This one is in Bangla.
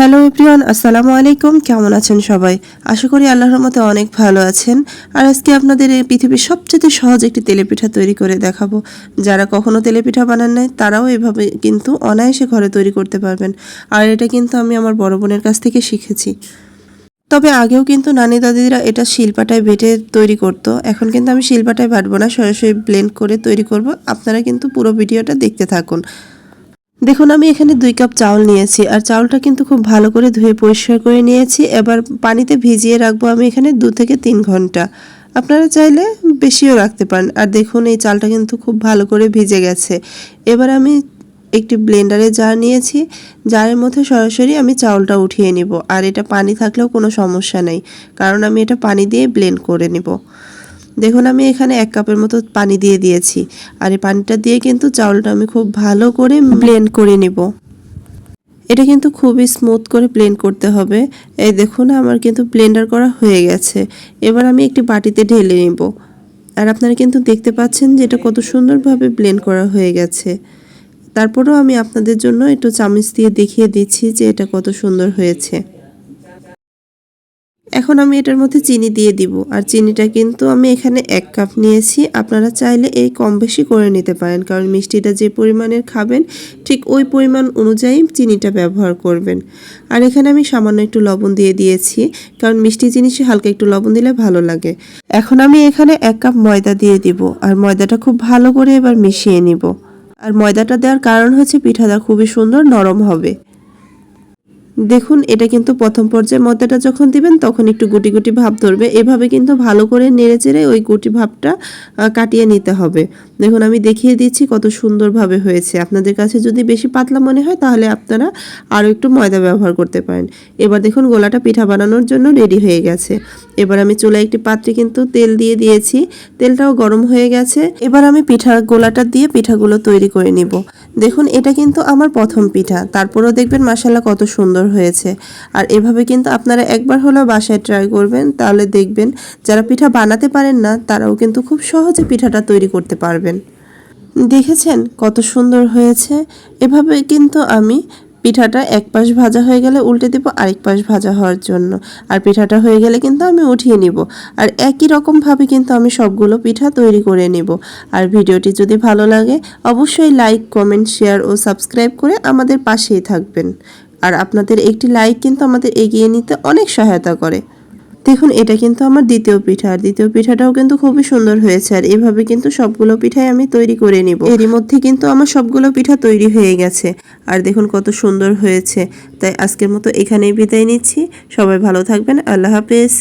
হ্যালো এভরিওয়ান, আসসালামু আলাইকুম। কেমন আছেন সবাই? আশা করি আল্লাহর মতে অনেক ভালো আছেন। আর আজকে আপনাদের এই পৃথিবীর সবচেয়ে সহজ একটি তেলেপিঠা তৈরি করে দেখাবো। যারা কখনো তেলেপিঠা বানান নাই, তারাও এভাবে কিন্তু অনায়াসে ঘরে তৈরি করতে পারবেন। আর এটা কিন্তু আমি আমার বড় বোনের কাছ থেকে শিখেছি। তবে আগেও কিন্তু নানি দাদিরা এটা শিলপাটায় বেটে তৈরি করতো। এখন কিন্তু আমি শিলপাটায় বাটবো না, সরাসরি ব্লেন্ড করে তৈরি করব। আপনারা কিন্তু পুরো ভিডিওটা দেখতে থাকুন। দেখুন, আমি এখানে দুই কাপ চাউল নিয়েছি আর চাউলটা কিন্তু খুব ভালো করে ধুয়ে পরিষ্কার করে নিয়েছি। এবার পানিতে ভিজিয়ে রাখব আমি এখানে দু থেকে তিন ঘণ্টা। আপনারা চাইলে বেশিও রাখতে পারেন। আর দেখুন, এই চালটা কিন্তু খুব ভালো করে ভিজে গেছে। এবার আমি একটি ব্লেন্ডারে জার নিয়েছি। জারের মধ্যে সরাসরি আমি চাউলটা উঠিয়ে নিব। আর এটা পানি থাকলেও কোনো সমস্যা নেই। কারণ আমি এটা পানি দিয়ে ব্লেন্ড করে নিব। দেখুন, আমি এখানে এক কাপের মতো পানি দিয়ে দিয়েছি। আর এই পানিটা দিয়ে কিন্তু চাউলটা আমি খুব ভালো করে ব্লেন্ড করে নিব। এটা কিন্তু খুবই স্মুথ করে ব্লেন্ড করতে হবে। এই দেখুন, আমার কিন্তু ব্লেন্ডার করা হয়ে গেছে। এবার আমি একটি বাটিতে ঢেলে নিব। আর আপনারা কিন্তু দেখতে পাচ্ছেন যে এটা কত সুন্দরভাবে ব্লেন্ড করা হয়ে গেছে। তারপরেও আমি আপনাদের জন্য একটু চামচ দিয়ে দেখিয়ে দিচ্ছি যে এটা কত সুন্দর হয়েছে। এখন আমি এটার মধ্যে চিনি দিয়ে দিব। আর চিনিটা কিন্তু আমি এখানে এক কাপ নিয়েছি। আপনারা চাইলে এই কম বেশি করে নিতে পারেন, কারণ মিষ্টিটা যে পরিমাণের খাবেন, ঠিক ওই পরিমাণ অনুযায়ী চিনিটা ব্যবহার করবেন। আর এখানে আমি সামান্য একটু লবণ দিয়ে দিয়েছি, কারণ মিষ্টি জিনিসে হালকা একটু লবণ দিলে ভালো লাগে। এখন আমি এখানে এক কাপ ময়দা দিয়ে দিব, আর ময়দাটা খুব ভালো করে এবার মিশিয়ে নিব। আর ময়দাটা দেওয়ার কারণ হচ্ছে পিঠাটা খুবই সুন্দর নরম হবে। দেখুন, এটা কিন্তু প্রথম পর্যায়ে ময়দাটা যখন দিবেন, তখন একটু গুটি গুটি ভাব ধরবে। এভাবে কিন্তু ভালো করে নেড়ে চেড়ে ওই গুটি ভাবটা কাটিয়ে নিতে হবে। দেখুন, আমি দেখিয়ে দিচ্ছি কত সুন্দরভাবে হয়েছে। আপনাদের কাছে যদি বেশি পাতলা মনে হয়, তাহলে আপনারা আরও একটু ময়দা ব্যবহার করতে পারেন। এবার দেখুন, গোলাটা পিঠা বানানোর জন্য রেডি হয়ে গেছে। এবার আমি চুলায় একটি পাত্রে কিন্তু তেল দিয়ে দিয়েছি। তেলটাও গরম হয়ে গেছে। এবার আমি পিঠা গোলাটা দিয়ে পিঠাগুলো তৈরি করে নিব। দেখুন, এটা কিন্তু আমার প্রথম পিঠা। তারপরেও দেখবেন মাসাল্লাহ কত সুন্দর হয়েছে। আর এভাবে কিন্তু আপনারা একবার হলেও বাসায় ট্রাই করবেন, তাহলে দেখবেন যারা পিঠা বানাতে পারেন না, তারাও কিন্তু খুব সহজে পিঠাটা তৈরি করতে পারবেন। দেখেছেন কত সুন্দর হয়েছে? এভাবে কিন্তু আমি পিঠাটা এক পাশ ভাজা হয়ে গেলে উল্টে দেব আরেক পাশ ভাজা হওয়ার জন্য। আর পিঠাটা হয়ে গেলে কিন্তু আমি উঠিয়ে নিব। আর একই রকমভাবে কিন্তু আমি সবগুলো পিঠা তৈরি করে নিব। আর ভিডিওটি যদি ভালো লাগে, অবশ্যই লাইক কমেন্ট শেয়ার ও সাবস্ক্রাইব করে আমাদের পাশেই থাকবেন। আর আপনাদের একটি লাইক কিন্তু আমাদের এগিয়ে নিতে অনেক সহায়তা করে। দেখুন, এটা কিন্তু আমার দ্বিতীয় পিঠা। আর দ্বিতীয় পিঠাটাও কিন্তু খুবই সুন্দর হয়েছে। আর এভাবে কিন্তু সবগুলো পিঠাই আমি তৈরি করে নিব। এরই মধ্যে কিন্তু আমার সবগুলো পিঠা তৈরি হয়ে গেছে। আর দেখুন, কত সুন্দর হয়েছে। তাই আজকের মতো এখানেই বিদায় নিচ্ছি। সবাই ভালো থাকবেন। আল্লাহ হাফেজ।